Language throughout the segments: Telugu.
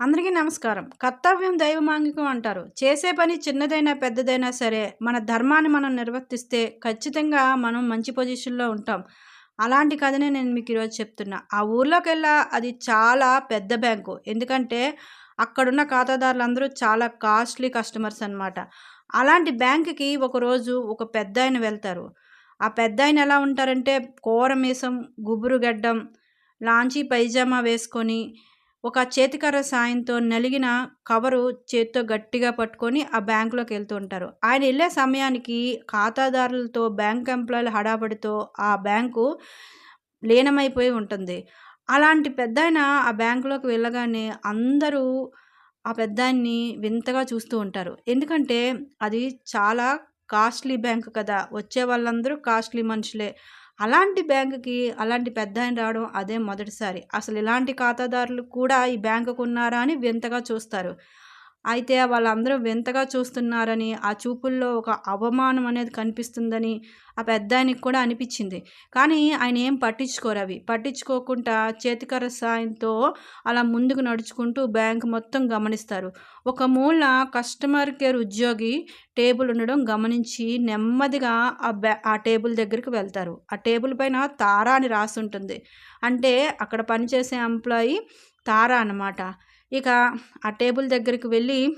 అందరికీ నమస్కారం. కర్తవ్యం దైవమాంగికం అంటారు. చేసే పని చిన్నదైనా పెద్దదైనా సరే మన ధర్మాన్ని మనం నిర్వర్తిస్తే ఖచ్చితంగా మనం మంచి పొజిషన్లో ఉంటాం. అలాంటి కథనే నేను మీకు ఈరోజు చెప్తున్నా. ఆ ఊర్లోకెల్లా అది చాలా పెద్ద బ్యాంకు. ఎందుకంటే అక్కడున్న ఖాతాదారులందరూ చాలా కాస్ట్లీ కస్టమర్స్ అనమాట అలాంటి బ్యాంకుకి ఒకరోజు ఒక పెద్ద ఆయన వెళ్తారు. ఆ పెద్ద ఆయన ఎలా ఉంటారంటే కోరమీసం గుబురు గడ్డం లాంచీ పైజామా వేసుకొని ఒక చేతికర్ర సాయంతో నలిగిన కవరు చేత్తో గట్టిగా పట్టుకొని ఆ బ్యాంకులోకి వెళ్తూ ఉంటారు. ఆయన వెళ్ళే సమయానికి ఖాతాదారులతో బ్యాంక్ ఎంప్లాయీల హడాబడితో ఆ బ్యాంకు లీనమైపోయి ఉంటుంది. అలాంటి పెద్ద ఆ బ్యాంకులోకి వెళ్ళగానే అందరూ ఆ పెద్దాయన్ని వింతగా చూస్తూ ఉంటారు. ఎందుకంటే అది చాలా కాస్ట్లీ బ్యాంక్ కదా వచ్చే వాళ్ళందరూ కాస్ట్లీ మనుషులే. అలాంటి బ్యాంకుకి అలాంటి పెద్ద ఆయన రావడం అదే మొదటిసారి. అసలు ఇలాంటి ఖాతాదారులు కూడా ఈ బ్యాంకుకు ఉన్నారా అని వింతగా చూస్తారు. అయితే వాళ్ళందరూ వింతగా చూస్తున్నారని ఆ చూపుల్లో ఒక అవమానం అనేది కనిపిస్తుందని ఆ పెద్ద ఆయనకి కూడా అనిపించింది. కానీ ఆయన ఏం పట్టించుకోరు అవి. పట్టించుకోకుండా చేతికర్ర సాయంతో అలా ముందుకు నడుచుకుంటూ బ్యాంక్ మొత్తం గమనిస్తారు. ఒక మూల కస్టమర్ కేర్ ఉద్యోగి టేబుల్ ఉండడం గమనించి నెమ్మదిగా ఆ బ్యా ఆ టేబుల్ దగ్గరికి వెళ్తారు. ఆ టేబుల్ పైన తారా అని రాసి ఉంటుంది అంటే అక్కడ పనిచేసే ఎంప్లాయీ తారా అన్నమాట. ఇక ఆ టేబుల్ దగ్గరికి వెళ్ళి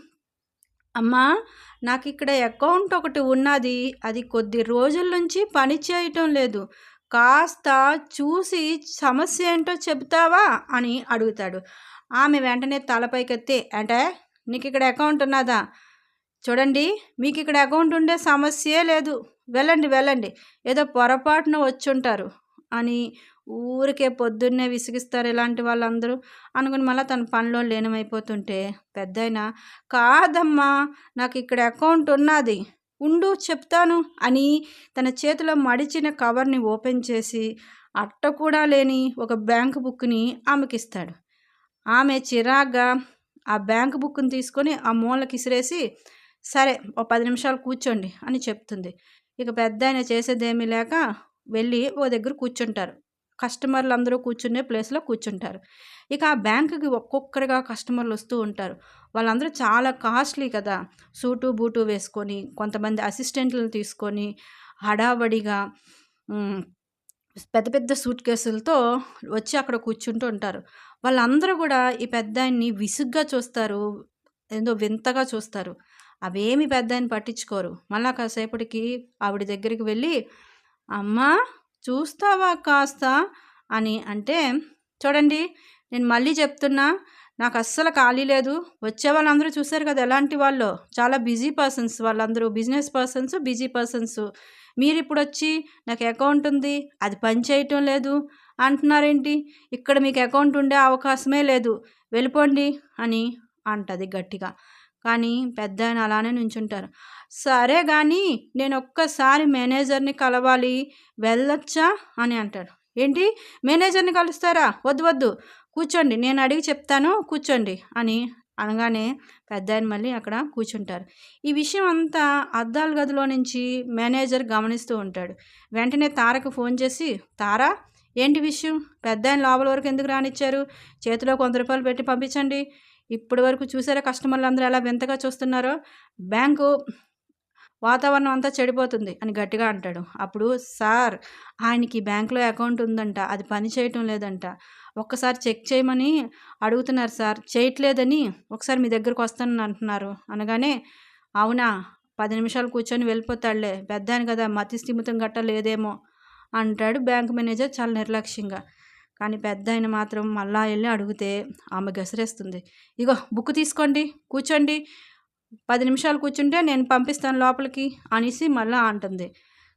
అమ్మా నాకు ఇక్కడ అకౌంట్ ఒకటి ఉన్నది. అది కొద్ది రోజుల నుంచి పని చేయటం లేదు. కాస్త చూసి సమస్య ఏంటో చెబుతావా? అని అడుగుతాడు. ఆమె వెంటనే తలపైకెత్తి అంటే నీకు ఇక్కడ అకౌంట్ ఉన్నదా? చూడండి మీకు ఇక్కడ అకౌంట్ ఉండే సమస్యే లేదు. వెళ్ళండి వెళ్ళండి. ఏదో పొరపాటున వచ్చుంటారు అని ఊరికే పొద్దున్నే విసిగిస్తారు ఇలాంటి వాళ్ళందరూ అనుకుని మళ్ళీ తన పనిలో లీనమైపోతుంటే పెద్దయిన కాదమ్మా నాకు ఇక్కడ అకౌంట్ ఉన్నది ఉండు చెప్తాను అని తన చేతిలో మడిచిన కవర్ని ఓపెన్ చేసి అట్ట కూడా లేని ఒక బ్యాంక్ బుక్ని ఆమెకిస్తాడు. ఆమె చిరాగ్గా ఆ బ్యాంక్ బుక్ని తీసుకొని ఆ మూలకి ఇసిరేసి సరే ఓ పది నిమిషాలు కూర్చోండి అని చెప్తుంది. ఇక పెద్ద ఆయన చేసేదేమీ లేక వెళ్ళి ఓ దగ్గర కూర్చుంటారు. కస్టమర్లు అందరూ కూర్చునే ప్లేస్లో కూర్చుంటారు. ఇక ఆ బ్యాంకుకి ఒక్కొక్కరిగా కస్టమర్లు వస్తూ ఉంటారు. వాళ్ళందరూ చాలా కాస్ట్లీ కదా. సూటు బూటు వేసుకొని కొంతమంది అసిస్టెంట్లను తీసుకొని హడావడిగా పెద్ద పెద్ద సూట్ కేసులతో వచ్చి అక్కడ కూర్చుంటూ ఉంటారు. వాళ్ళందరూ కూడా ఈ పెద్ద ఆయన్ని విసుగ్గా చూస్తారు. ఏదో వింతగా చూస్తారు. అవేమి పెద్ద ఆయన పట్టించుకోరు. మళ్ళా కాసేపటికి ఆవిడ దగ్గరికి వెళ్ళి అమ్మా చూస్తావా కాస్త? అని అంటే చూడండి నేను మళ్ళీ చెప్తున్నా నాకు అస్సలు ఖాళీ లేదు. వచ్చే వాళ్ళందరూ చూశారు కదా ఎలాంటి వాళ్ళు? చాలా బిజీ పర్సన్స్. వాళ్ళందరూ బిజినెస్ పర్సన్స్ బిజీ పర్సన్స్. మీరు ఇప్పుడు వచ్చి నాకు అకౌంట్ ఉంది అది పని చేయటం లేదు. అంటున్నారేంటి? ఇక్కడ మీకు అకౌంట్ ఉండే అవకాశమే లేదు. వెళ్ళిపోండి అని అంటది గట్టిగా. కానీ పెద్ద ఆయన అలానే నుంచుంటారు. సరే కానీ నేను ఒక్కసారి మేనేజర్ని కలవాలి వెళ్ళొచ్చా అని అంటాడు. ఏంటి? మేనేజర్ని కలుస్తారా? వద్దు వద్దు. కూర్చోండి నేను అడిగి చెప్తాను కూర్చోండి అని అనగానే పెద్ద ఆయన మళ్ళీ అక్కడ కూర్చుంటారు. ఈ విషయం అంతా అద్దాల గదిలో నుంచి మేనేజర్ గమనిస్తూ ఉంటాడు. వెంటనే తారకు ఫోన్ చేసి తారా ఏంటి విషయం? పెద్ద ఆయన లోపల వరకు ఎందుకు రానిచ్చారు? చేతిలో కొంత రూపాయలు పెట్టి పంపించండి. ఇప్పటి వరకు చూసారా కస్టమర్లు అందరూ ఎలా వింతగా చూస్తున్నారో? బ్యాంకు వాతావరణం అంతా చెడిపోతుంది అని గట్టిగా అంటాడు. అప్పుడు సార్ ఆయనకి బ్యాంకులో అకౌంట్ ఉందంట అది పని చేయటం లేదంట. ఒక్కసారి చెక్ చేయమని అడుగుతున్నారు సార్. చేయట్లేదని ఒకసారి మీ దగ్గరకు వస్తానని అంటున్నారు. అనగానే అవునా పది నిమిషాలు కూర్చొని వెళ్ళిపోతాడులే. పెద్దాను కదా మతి స్థిమితం గట్ట లేదేమో అంటాడు బ్యాంక్ మేనేజర్ చాలా నిర్లక్ష్యంగా. కానీ పెద్ద ఆయన మాత్రం మళ్ళా వెళ్ళి అడిగితే ఆమె గసరేస్తుంది. ఇగో బుక్ తీసుకోండి కూర్చోండి. పది నిమిషాలు కూర్చుంటే నేను పంపిస్తాను లోపలికి అనేసి మళ్ళా అంటుంది.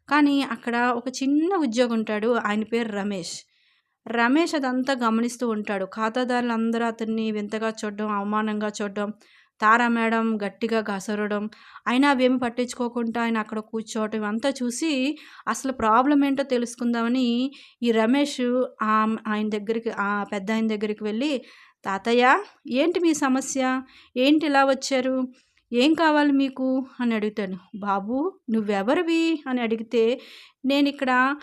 కానీ అక్కడ ఒక చిన్న ఉద్యోగం ఉంటాడు ఆయన పేరు రమేష్. రమేష్ అదంతా గమనిస్తూ ఉంటాడు. ఖాతాదారులందరూ అతన్ని వింతగా చూడడం అవమానంగా చూడడం తారా మేడం గట్టిగా గసరడం అయినా అవేమి పట్టించుకోకుండా ఆయన అక్కడ కూర్చోవటం అంతా చూసి అసలు ప్రాబ్లం ఏంటో తెలుసుకుందామని ఈ రమేష్ ఆయన దగ్గరికి ఆ పెద్ద ఆయన దగ్గరికి వెళ్ళి తాతయ్య ఏంటి మీ సమస్య? ఏంటి ఇలా వచ్చారు? ఏం కావాలి మీకు? అని అడుగుతాను. బాబు నువ్వెవరివి? అని అడిగితే నేను ఇక్కడ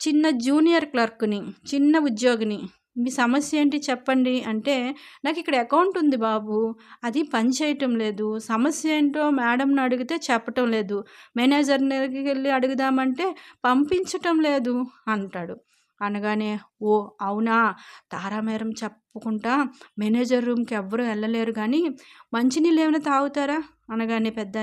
చిన్న జూనియర్ క్లర్క్ని చిన్న ఉద్యోగిని మీ సమస్య ఏంటి చెప్పండి. అంటే నాకు ఇక్కడ అకౌంట్ ఉంది బాబు. అది పని చేయటం లేదు. సమస్య ఏంటో మేడంని అడిగితే చెప్పటం లేదు. మేనేజర్ దగ్గరికి వెళ్ళి అడుగుదామంటే పంపించటం లేదు అంటాడు. అనగానే ఓ అవునా? తారా మేడం చెప్పుకుంటా మేనేజర్ రూమ్కి ఎవ్వరూ వెళ్ళలేరు కానీ మంచినీళ్ళు ఏమైనా తాగుతారా? అనగానే పెద్ద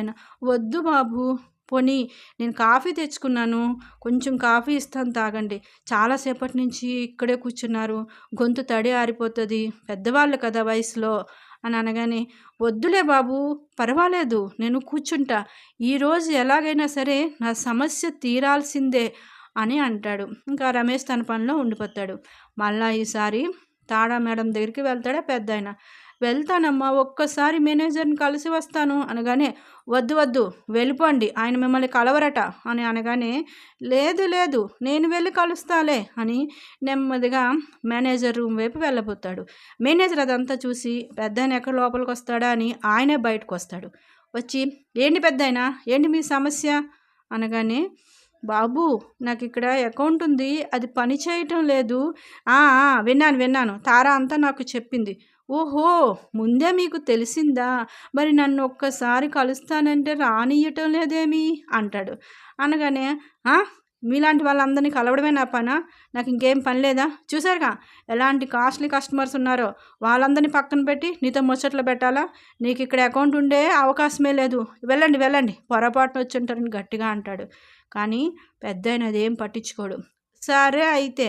వద్దు బాబు. పోనీ నేను కాఫీ తెచ్చుకున్నాను. కొంచెం కాఫీ ఇస్తాను తాగండి. చాలాసేపటి నుంచి ఇక్కడే కూర్చున్నారు. గొంతు తడి ఆరిపోతుంది. పెద్దవాళ్ళు కదా వయసులో అని అనగానే వద్దులే బాబు పర్వాలేదు నేను కూర్చుంటా. ఈరోజు ఎలాగైనా సరే నా సమస్య తీరాల్సిందే అని అంటాడు. ఇంకా రమేష్ తన పనిలో ఉండిపోతాడు. మళ్ళా ఈసారి తాడా మేడం దగ్గరికి వెళ్తాడా పెద్ద ఆయన వెళ్తానమ్మా ఒక్కసారి మేనేజర్ని కలిసి వస్తాను. అనగానే వద్దు వద్దు వెళ్ళిపోండి ఆయన మిమ్మల్ని కలవరట అని అనగానే లేదు లేదు నేను వెళ్ళి కలుస్తాలే అని నెమ్మదిగా మేనేజర్ రూమ్ వైపు వెళ్ళబోతాడు. మేనేజర్ అదంతా చూసి పెద్ద ఆయన ఎక్కడ లోపలికి వస్తాడా అని ఆయనే బయటకు వస్తాడు వచ్చి ఏంటి పెద్ద ఏంటి మీ సమస్య? అనగానే బాబు నాకు ఇక్కడ అకౌంట్ ఉంది అది పని చేయటం లేదు. విన్నాను విన్నాను తారా అంతా నాకు చెప్పింది. ఓహో ముందే మీకు తెలిసిందా? మరి నన్ను ఒక్కసారి కలుస్తానంటే రానియటం లేదేమి? అంటాడు. అనగానే మీలాంటి వాళ్ళందరినీ కలవడమే నా పనా? నాకు ఇంకేం పని లేదా? చూసారుగా ఎలాంటి కాస్ట్లీ కస్టమర్స్ ఉన్నారో? వాళ్ళందరినీ పక్కన పెట్టి నీతో ముచ్చట్లు పెట్టాలా? నీకు ఇక్కడ అకౌంట్ ఉండే అవకాశమే లేదు. వెళ్ళండి వెళ్ళండి. పొరపాటున వచ్చి ఉంటారని గట్టిగా అంటాడు. కానీ పెద్ద అదేం పట్టించుకోడు. సరే అయితే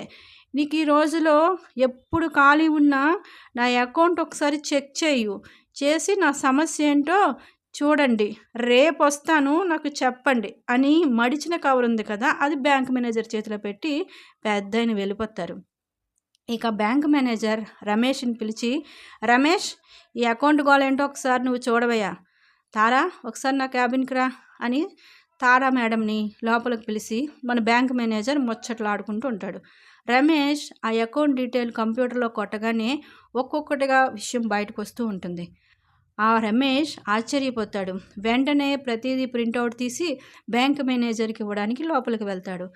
నీకు ఈ రోజులో ఎప్పుడు ఖాళీ ఉన్నా నా అకౌంట్ ఒకసారి చెక్ చేయు. చేసి నా సమస్య ఏంటో చూడండి. రేపు వస్తాను నాకు చెప్పండి అని మడిచిన కవర్ ఉంది కదా అది బ్యాంక్ మేనేజర్ చేతిలో పెట్టి పెద్ద వెళ్ళిపోతారు. ఇక బ్యాంక్ మేనేజర్ రమేష్ని పిలిచి రమేష్ ఈ అకౌంట్ గోల్ ఏంటో ఒకసారి నువ్వు చూడవయ్యా. తారా ఒకసారి నా క్యాబిన్కి రా అని తారా మేడంని లోపలికి పిలిచి మన బ్యాంక్ మేనేజర్ ముచ్చట్లాడుకుంటూ ఉంటాడు. రమేష్ ఆ అకౌంట్ డీటెయిల్ కంప్యూటర్లో కొట్టగానే ఒక్కొక్కటిగా విషయం బయటకు వస్తూ ఉంటుంది. ఆ రమేష్ ఆశ్చర్యపోతాడు. వెంటనే ప్రతిదీ ప్రింటౌట్ తీసి బ్యాంక్ మేనేజర్కి ఇవ్వడానికి లోపలికి వెళ్తాడు.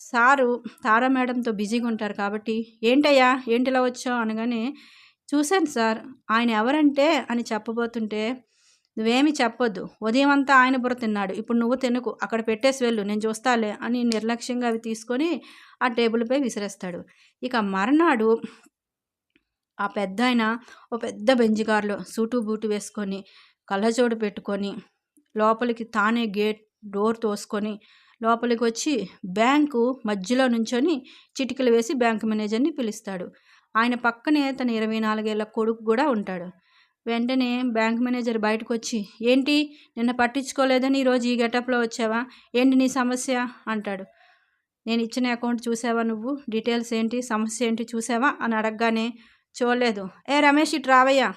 సారు తారా మేడంతో బిజీగా ఉంటారు కాబట్టి ఏంటయ్యా ఏంటిలా వచ్చావు? అనగానే చూశాను సార్ ఆయన ఎవరంటే అని చెప్పబోతుంటే నువ్వేమి చెప్పొద్దు. ఉదయం అంతా ఆయన బుర్ర తిన్నాడు. ఇప్పుడు నువ్వు తినకు. అక్కడ పెట్టేసి వెళ్ళు. నేను చూస్తాలే అని నిర్లక్ష్యంగా అవి తీసుకొని ఆ టేబుల్పై విసిరేస్తాడు. ఇక మర్నాడు ఆ పెద్ద ఆయన ఓ పెద్ద బెంజిగారులో సూటు బూటు వేసుకొని కళ్ళజోడు పెట్టుకొని లోపలికి తానే గేట్ డోర్ తోసుకొని లోపలికి వచ్చి బ్యాంకు మధ్యలో నుంచొని చిటికలు వేసి బ్యాంక్ మేనేజర్ని పిలుస్తాడు. ఆయన పక్కనే తన ఇరవై నాలుగేళ్ళ కొడుకు కూడా ఉంటాడు. వెంటనే బ్యాంక్ మేనేజర్ బయటకు వచ్చి ఏంటి? నిన్న పట్టించుకోలేదని ఈరోజు ఈ గెటప్లో వచ్చావా? ఏంటి నీ సమస్య? అంటాడు. నేను ఇచ్చిన అకౌంట్ చూసావా నువ్వు? డీటెయిల్స్ ఏంటి? సమస్య ఏంటి? చూసావా? అని అడగగానే చూడలేదు. ఏ రమేష్ ఇటు రావయ్యా.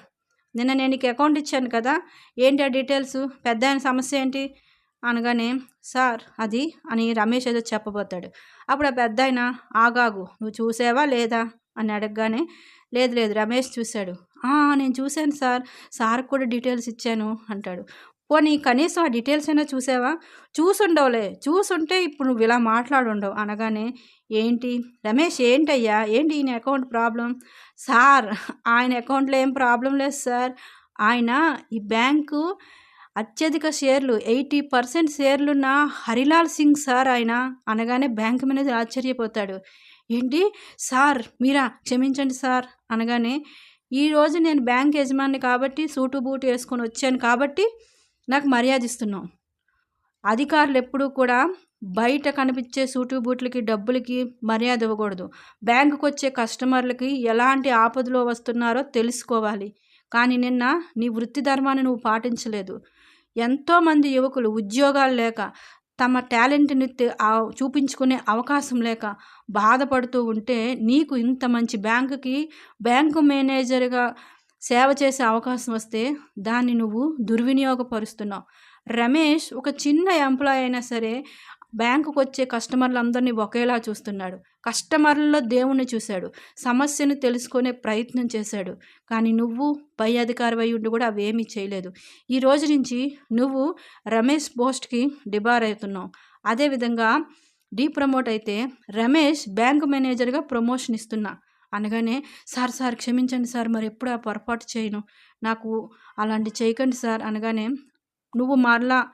నిన్న నేను నీకు అకౌంట్ ఇచ్చాను కదా? ఏంటి ఆ డీటెయిల్స్? పెద్ద ఆయన సమస్య ఏంటి? అనగానే సార్ అది అని రమేష్ ఏదో చెప్పబోతాడు. అప్పుడు ఆ పెద్ద ఆయన ఆగాగు. నువ్వు చూసావా లేదా? అని అడగగానే లేదు లేదు రమేష్ చూశాడు. నేను చూశాను సార్. సార్ కూడా డీటెయిల్స్ ఇచ్చాను అంటాడు. పోనీ కనీసం ఆ డీటెయిల్స్ అయినా చూసావా? చూసుండవులే. చూసుంటే ఇప్పుడు నువ్వు ఇలా మాట్లాడుండవు అనగానే ఏంటి? రమేష్ ఏంటయ్యా? ఏంటి ఈయన అకౌంట్ ప్రాబ్లం సార్ ఆయన అకౌంట్లో ఏం ప్రాబ్లం లేదు సార్. ఆయన ఈ బ్యాంకు అత్యధిక షేర్లు ఎయిటీ పర్సెంట్ షేర్లున్న హరిలాల్ సింగ్ సార్ ఆయన అనగానే బ్యాంక్ మేనేజర్ ఆశ్చర్యపోతాడు. ఏంటి? సార్ మీరా? క్షమించండి సార్ అనగానే ఈరోజు నేను బ్యాంక్ యజమాని కాబట్టి సూటు బూటు వేసుకొని వచ్చాను కాబట్టి నాకు మర్యాద ఇస్తున్నాం అధికారులు ఎప్పుడూ కూడా బయట కనిపించే సూటు బూట్లకి డబ్బులకి మర్యాద ఇవ్వకూడదు. బ్యాంకుకి వచ్చే కస్టమర్లకి ఎలాంటి ఆపదలో వస్తున్నారో తెలుసుకోవాలి. కానీ నిన్న నీ వృత్తి ధర్మాన్ని నువ్వు పాటించలేదు. ఎంతోమంది యువకులు ఉద్యోగాలు లేక తమ టాలెంట్ని చూపించుకునే అవకాశం లేక బాధపడుతూ ఉంటే నీకు ఇంత మంచి బ్యాంకుకి బ్యాంకు మేనేజర్గా సేవ చేసే అవకాశం వస్తే దాన్ని నువ్వు దుర్వినియోగపరుస్తున్నావు. రమేష్ ఒక చిన్న ఎంప్లాయ్ అయినా సరే బ్యాంకుకు వచ్చే కస్టమర్లందరినీ ఒకేలా చూస్తున్నాడు. కస్టమర్లలో దేవుణ్ణి చూశాడు. సమస్యను తెలుసుకునే ప్రయత్నం చేశాడు. కానీ నువ్వు పై అధికారి అయి ఉండి కూడా అవేమీ చేయలేదు. ఈ రోజు నుంచి నువ్వు రమేష్ పోస్ట్కి డిబార్ అవుతున్నావు. అదేవిధంగా డీ ప్రమోట్ అయితే రమేష్ బ్యాంక్ మేనేజర్గా ప్రమోషన్ ఇస్తున్నా. అనగానే సార్ సార్ క్షమించండి సార్ మరి ఎప్పుడు ఆ పొరపాటు చేయను? నాకు అలాంటి చేయకండి సార్. అనగానే నువ్వు మరలా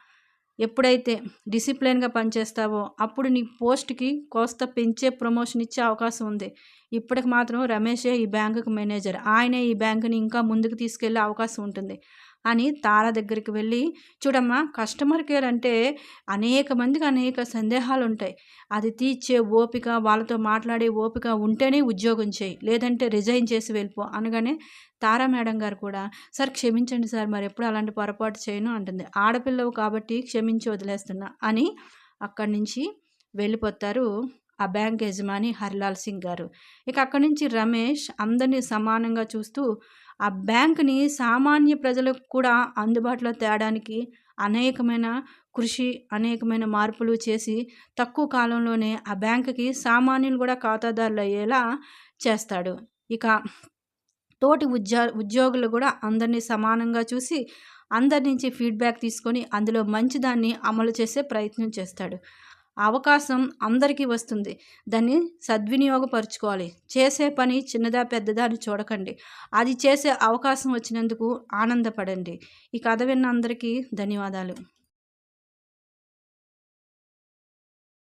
ఎప్పుడైతే డిసిప్లిన్గా పనిచేస్తావో అప్పుడు నీ పోస్ట్కి కోస్త పెంచే ప్రమోషన్ ఇచ్చే అవకాశం ఉంది. ఇప్పటికి మాత్రం రమేషే ఈ బ్యాంకుకు మేనేజర్. ఆయనే ఈ బ్యాంకుని ఇంకా ముందుకు తీసుకెళ్ళే అవకాశం ఉంటుంది. అని తార దగ్గరికి వెళ్ళి చూడమ్మా కస్టమర్ కేర్ అంటే అనేక మందికి అనేక సందేహాలు ఉంటాయి అది తీర్చే ఓపిక వాళ్ళతో మాట్లాడే ఓపిక ఉంటేనే ఉద్యోగం చేయి. లేదంటే రిజైన్ చేసి వెళ్ళిపో. అనగానే తారా మేడం గారు కూడా సార్ క్షమించండి సార్ మరి ఎప్పుడు అలాంటి పొరపాటు చేయను అంటుంది. ఆడపిల్లవు కాబట్టి క్షమించి వదిలేస్తున్నా అని అక్కడి నుంచి వెళ్ళిపోతారు ఆ బ్యాంక్ యజమాని హరిలాల్ సింగ్ గారు. ఇక అక్కడి నుంచి రమేష్ అందరినీ సమానంగా చూస్తూ ఆ బ్యాంకుని సామాన్య ప్రజలకు కూడా అందుబాటులో తేడానికి అనేకమైన కృషి అనేకమైన మార్పులు చేసి తక్కువ కాలంలోనే ఆ బ్యాంకుకి సామాన్యులు కూడా ఖాతాదారులు అయ్యేలా చేస్తాడు. ఇక తోటి ఉద్యో ఉద్యోగులు కూడా అందరినీ సమానంగా చూసి అందరి నుంచి ఫీడ్బ్యాక్ తీసుకొని అందులో మంచిదాన్ని అమలు చేసే ప్రయత్నం చేస్తాడు. అవకాశం అందరికీ వస్తుంది. దాన్ని సద్వినియోగపరుచుకోవాలి. చేసే పని చిన్నదా పెద్దదా అని చూడకండి. అది చేసే అవకాశం వచ్చినందుకు ఆనందపడండి. ఈ కథ విన్న అందరికీ ధన్యవాదాలు.